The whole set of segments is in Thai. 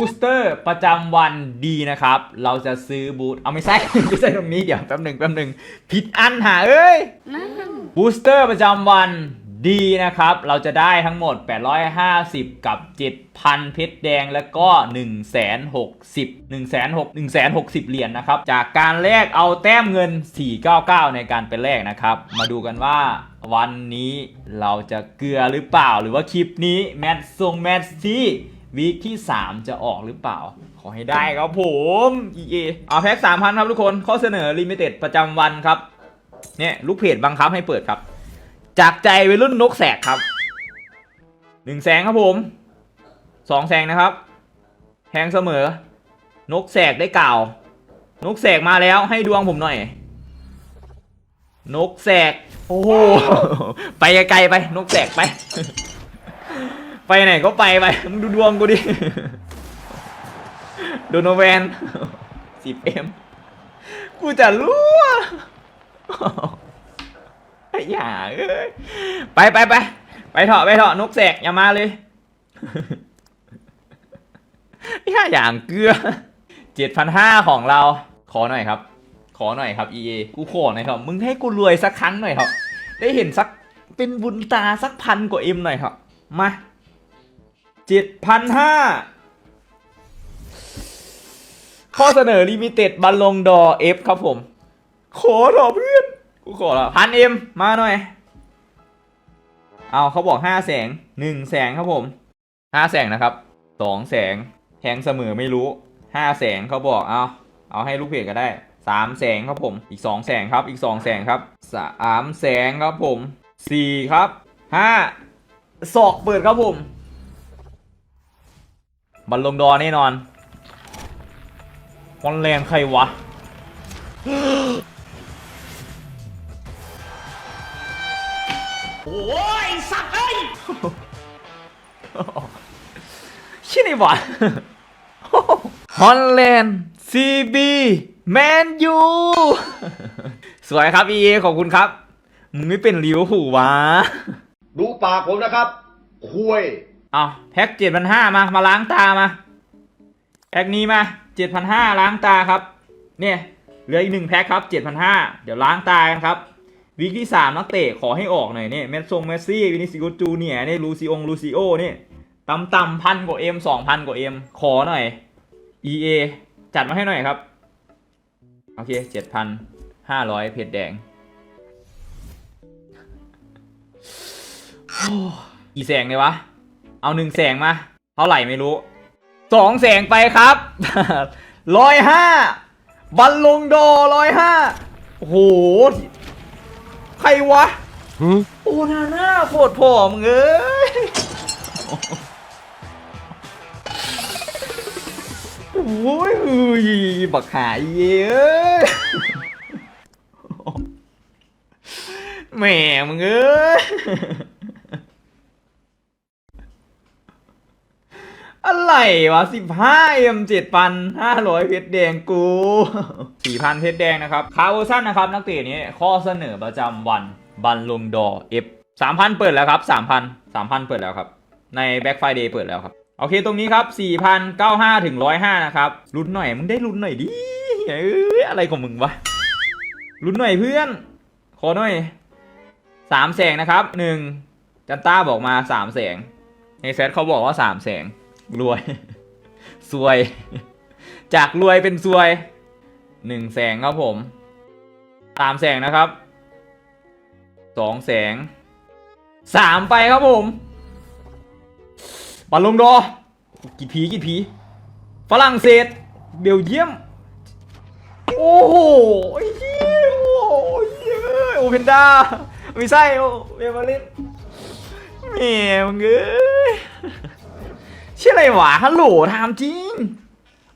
บูสเตอร์ประจำวันดีนะครับ เราจะซื้อบูทเอาไม่ใช่ ไม่ใช่ตรงนี้เดี๋ยวแป๊บหนึ่งแป๊บหนึ่งผิดอันหาเอ้ยนั่นบูสเตอร์ประจำวันดีนะครับ เราจะได้ทั้งหมด 850 กับ 7,000 เพชรแดงแล้วก็ 160 160 160 เหรียญนะครับ จากการแลกเอาแต้มเงิน 499 ในการไปแลกนะครับ มาดูกันว่าวันนี้เราจะเกลือหรือเปล่าหรือว่าคลิปนี้ แมตช์ทรงแมตช์ที่ วีคที่ 3 จะออกหรือเปล่า ขอให้ได้ครับผม EA เอาแพ็ค3,000 ครับทุกคน ข้อเสนอลิมิเต็ดประจำวันครับ เนี่ยลูกเพจบังคับให้เปิดครับ จากใจวัยรุ่นนกแสกครับหนึ่งแสงครับผมสองแสงนะครับแทงเสมอ นกแสกได้กล่าว นกแสกมาแล้วให้ดวงผมหน่อย นกแสก โอ้โห ไปไกลไป นกแสกไป ไปไหนก็ไปไปมึงดูดวงกูดิโดนแวนสิบเอ็มกูจะรู้ไอ้ห่าเอ้ยไปไปไปไปเถอะไปเถอะนกแสกอย่ามาเลยไอ้ห่าอย่างเกลือเจ็ดพันห้าของเรา ขอหน่อยครับ ขอหน่อยครับ EA กูขอหน่อยครับมึงให้กูรวยสักครั้งหน่อยครับ ได้เห็นสักเป็นบุญตาสักพันกว่าเอ็มหน่อยครับ มา เจ็ดพันห้าข้อเสนอลิมิเต็ดบัลลงดอเอฟครับผม ขอเถอะเพื่อน กูขอละพันเอ็มมาหน่อย เอาเขาบอกห้าแสงหนึ่งแสงครับผมห้าแสงนะครับสองแสงแทงเสมอไม่รู้ห้าแสงเขาบอกเอาเอาให้ลูกเพจก็ได้สามแสงครับผม อีกสองแสงครับ อีกสองแสงครับสามแสงครับผมสี่ครับห้าศอกเปิดครับผม บัลลงดอร์แน่นอนคอนแลนด์ใครวะ โอ้ยสัตว์เอ้ยชื่อนี่หวะฮอลแลนด์ซีบีแมนยูสวยครับ EA ขอบคุณครับ มึงไม่เป็นลิเวอร์พูลวะ ดูปากผมนะครับคุย เอาแพ็กเจ็ดพันห้ามา มาล้างตามา แพ็กนี้มาเจ็ดพันห้าล้างตาครับ เนี่ย เหลืออีกหนึ่งแพ็คครับเจ็ดพันห้าเดี๋ยวล้างตากันครับ วีคที่สามนักเตะขอให้ออกหน่อยเนี่ยเมสซงเมสซี่ วินิซิโกจูเนียเนี่ยลูซิองลูซิโอเนี่ยต่ำต่ำพันกว่าเอ็มสองพันกว่าเอ็มขอหน่อย EA จัดมาให้หน่อยครับ โอเคเจ็ดพันห้าร้อยเพชรแดงโอ้กี่แสงเลยวะ เอาหนึ่งแสงมา เท่าไหร่ไม่รู้สองแสงไปครับร้อยห้าบัลลงโดร้อยห้าโอ้โห ใครวะโอ้นาหน้าโคตรผอมงเอ้ยโอ้ยอุ้ยบักหายเย้ยแหม่มึงเอ้ย อะไรวะสิบห้าเอ็มเจ็ดพันห้าร้อยเพชรแดงกูสี่พันเพชรแดงนะครับ คาร์โวซันนะครับ นักเตะนี้ข้อเสนอประจำวันบันลงดอเอฟสามพันเปิดแล้วครับสามพันสามพันเปิดแล้วครับ ในแบ็กไฟเดย์เปิดแล้วครับ โอเคตรงนี้ครับสี่พันเก้าห้าถึงร้อยห้านะครับลุ้นหน่อย มึงได้ลุ้นหน่อยดิเอ้ยอะไรของมึงวะลุ้นหน่อยเพื่อน ขอหน่อยสามแสงนะครับหนึ่งจันต้าบอกมาสามแสงในเซตเขาบอกว่าสามแสง รวยสวย จากรวยเป็นสวยหนึ่งแสงครับผมสามแสงนะครับสองแสงสามไปครับผมบอลลงดอกี่ผีกี่ผีฝรั่งเศสเบลเยียม โอ้โหเหี้ยโอ้โหเหี้ยโอเพนด้าไม่ใช่โอเวมาลินแหมมึงเอ้ย ชื่ออะไรวะฮัลโหลถามจริง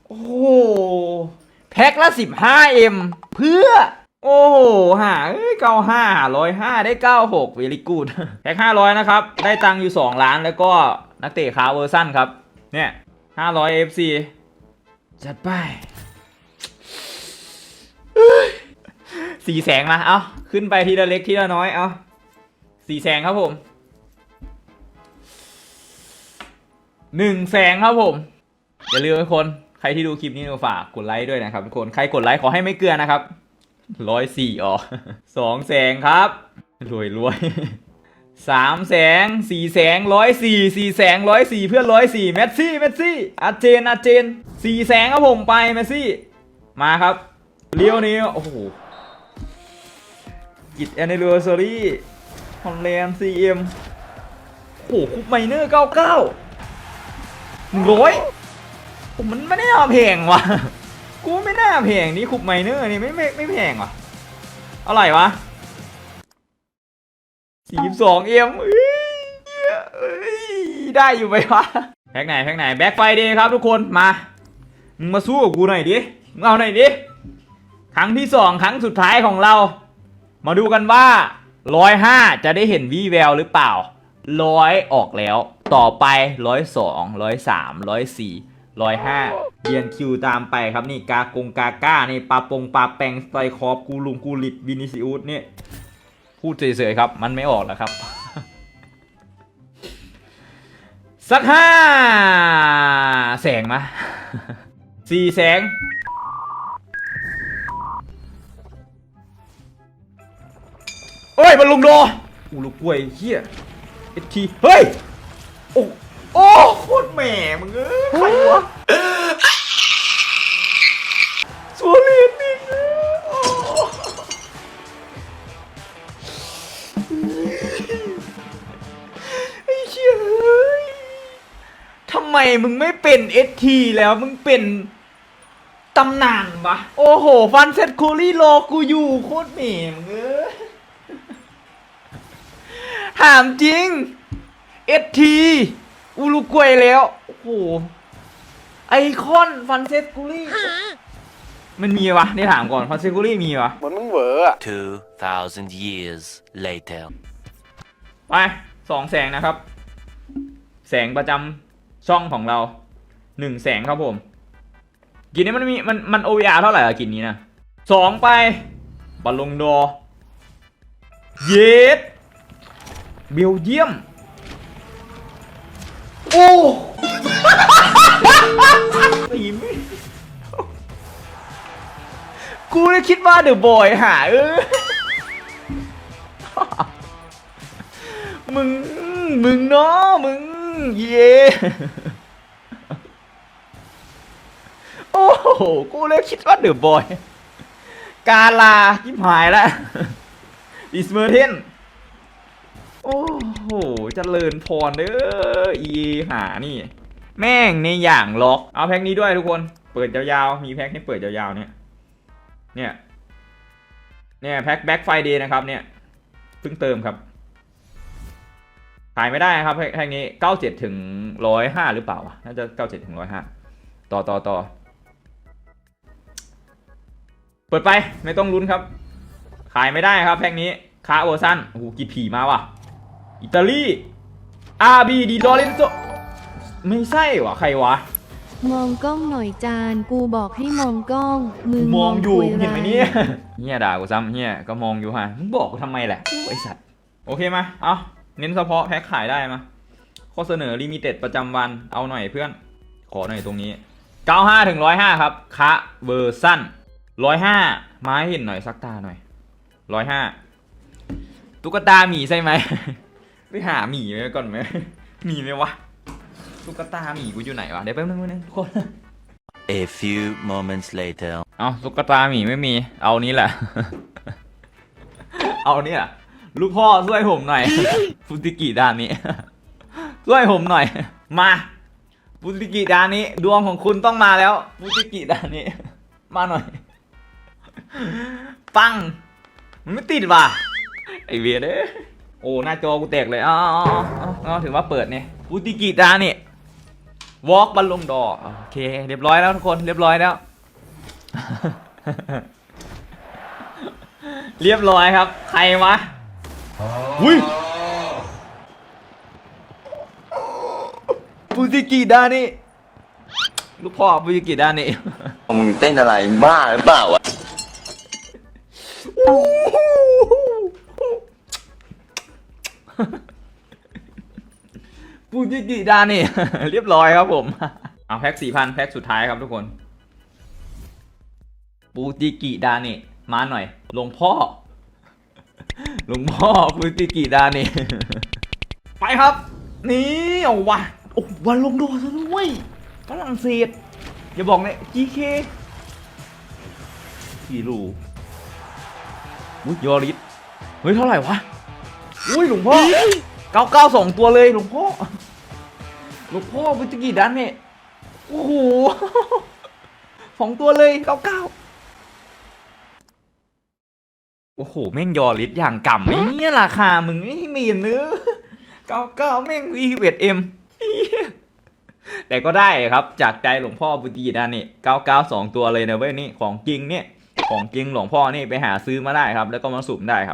โอ้โห แพ็คละสิบห้าเอ็มเพื่อ โอ้โหหาเก้าห้าร้อยห้าได้เก้าหกเวลิกูดแพ็คห้าร้อยนะครับ ได้ตังค์อยู่สองล้านแล้วก็นักเตะขาเวอร์ซันครับ เนี่ยห้าร้อยเอฟซีจัดไปสี่แสงมา เอาขึ้นไปทีละเล็กทีละน้อย เอาสี่แสงครับผม หนึ่งแสงครับผม อย่าลืมทุกคน ใครที่ดูคลิปนี้ฝากกดไลค์ด้วยนะครับทุกคน ใครกดไลค์ขอให้ไม่เกลือนะครับร้อยสี่อ๋อสองแสงครับรวยรวยสามแสงสี่แสงร้อยสี่สี่แสงร้อยสี่เพื่อนร้อยสี่เมสซี่เมสซี่อาเจนอาเจนสี่แสงครับผมไปเมสซี่ มาครับเลี้ยวนี้โอ้โหกิจแอนนิเวอร์ซารีฮอลแลนด์ซีเอ็มโอ้โหคุปไมเนอร์เก้าเก้า ร้อยผมมันไม่ได้เอาแพงวะกูไม่น่าแพงนี่คุปไมเนอร์นี่ไม่ไม่ไม่แพงวะเท่าไรวะสี่สองเอ็มได้อยู่ไหมวะแพ็กไหนแพ็กไหนแบ็คไฟดย์ครับทุกคนมามึงมาสู้กับกูหน่อยดิมึงเอาหน่อยดิครั้งที่สองครั้งสุดท้ายของเรา มาดูกันว่าร้อยห้าจะได้เห็นวีแววหรือเปล่าร้อยออกแล้ว ต่อไปร้อยสองร้อยสามร้อยสี่ร้อยห้าเรียนคิวตามไปครับนี่กากงกาก้านี่ปาปงปลาแปงสไตรคอปกูลุงกูลิดวินิซิอุสเนี่ยพูดเฉยๆครับ มันไม่ออกแล้วครับ สักห้าแสงมาสี่แสงเฮ้ยมันลุงโดอูลูกกล้วยเฮียเอทีเฮ้ย โอ้โอ้โคตรแหม่มึงเอ้ยใครวะสัวเลียนอีกแล้วโอ้ไอ้เชี่ยเฮ้ยทำไมมึงไม่เป็นเอทีแล้วมึงเป็นตำนานวะ โอ้โห ฟันเซ็ตคูลี่รอกูอยู่โคตรเหม่มึงเอ้ยถามจริง เอทีอุรุกวัยแล้ว โอ้โห ไอคอนฟันเซสกูรี่มันมีวะนี่ถามก่อนฟันเซสกูรี่มีวะ2,000 years later. ไปสองแสงนะครับ แสงประจำช่องของเราหนึ่งแสงครับผม กินนี้มันมีมันมันโอ r เท่าไหร่อะกินนี้นะสองไปบอลลงดอร์เยสเบลเยียม โอ้ตีไม่กูเลยคิดว่าเดอะบอยหาเออมึง มึงเนาะมึง เย่โอ้โห กูเลยคิดว่าเดอะบอย กาลาทิมหายแล้วดิสเมอร์เทน โอ้โหเจริญพรเด้อเอหานี่ แม่งในอย่างล็อก เอาแพ็คนี้ด้วยทุกคน เปิดยาวๆ มีแพ็คให้เปิดยาวๆเนี่ย เนี่ย เนี่ยแพ็คแบ็คไฟเดย์นะครับเนี่ย เพิ่งเติมครับ ขายไม่ได้ครับแพ็คแพ็คนี้97ถึง105หรือเปล่า น่าจะ97ถึง105ต่อต่อต่อ เปิดไปไม่ต้องลุ้นครับ ขายไม่ได้ครับแพ็คนี้คาโอซันโอ้โหกี่ผีมาวะ อิตาลีอาบีดีดอเรนโซไม่ใช่วะใครวะ มองกล้องหน่อยจาน กูบอกให้มองกล้อง มึงมองอยู่คุเห็นไหมร้าเนี่ยเฮียด่ากูซ้ำเฮียก็มองอยู่ฮะมึงบอกกูทำไมแหละไอสัตว์โอเคมาเอาเน้นเฉพาะแพ็คขายได้มาข้อเสนอลิมิเต็ดประจำวันเอาหน่อยเพื่อน ขอหน่อยตรงนี้ 95ถึง105 ครับคะเวอร์ซัน105มาให้เห็นหน่อยสักตาหน่อย 105 ตุ๊กตาหมีใช่ไหม ไปหาหมีไว้ก่อนไหมมีไหมวะตุ๊กตาหมีกูอยู่ไหนวะเดี๋ยวแป๊บนึงแป๊บนึงทุกคน A few moments later. เอาตุ๊กตาหมีไม่มี เอานี้แหละ เอาเนี่ยลูกพ่อช่วยผมหน่อยฟุติกิด้านนี้ช่วยผมหน่อย มาฟุติกิด้านนี้ ดวงของคุณต้องมาแล้วฟุติกิด้านนี้ มาหน่อย ปัง มันไม่ติดว่ะไอเวียเด้อโอ้หน้าจอกูแตกเลยอ๋ออ๋ออ๋ออ๋อถือว่าเปิดเนี่ยฟุติกิด้านนี้วอล์กบัลลงดอโอเค เรียบร้อยแล้วทุกคนเรียบร้อยแล้ว เรียบร้อยครับ ใครวะอุ้ยฟูจิกิดานี่ลูกพ่อฟูจิกิดานี่มึงเต้นอะไรบ้าหรือเปล่าวะ จิกิดานี่ เรียบร้อยครับผม เอาแพ็กสี่พันแพ็กสุดท้ายครับทุกคน ปูจิกิดาเนะมาหน่อยหลวงพ่อหลวงพ่อปูจิกิดาเนะไปครับ นี่เอาวะโอ้วันลงโดดซะด้วยฝรั่งเศสอย่าบอกเนี่ย GK กี่รูอุ้ยยอริสเฮ้ย เท่าไหร่วะ อุ้ยหลวงพ่อเก้าเก้าสองตัวเลยหลวงพ่อ ลวงพ่อพุทธกิจดันเนี่ยโอ้โหสองตัวเลยเก้าเก้าโอ้โห แม่งยอริสอย่างก่ำไอ้เนี่ยราคามึงไม่มีเนื้อเก้าเก้าแม่งวีเวทเอ็มแต่ก็ได้ครับจากใจหลวงพ่อพุทธกิจดันนี่เก้าเก้าสองตัวเลยนะเว้ยนี่ของจริงเนี่ย ของจริงหลวงพ่อนี่ไปหาซื้อมาได้ครับ แล้วก็มาสุ่มได้ครับ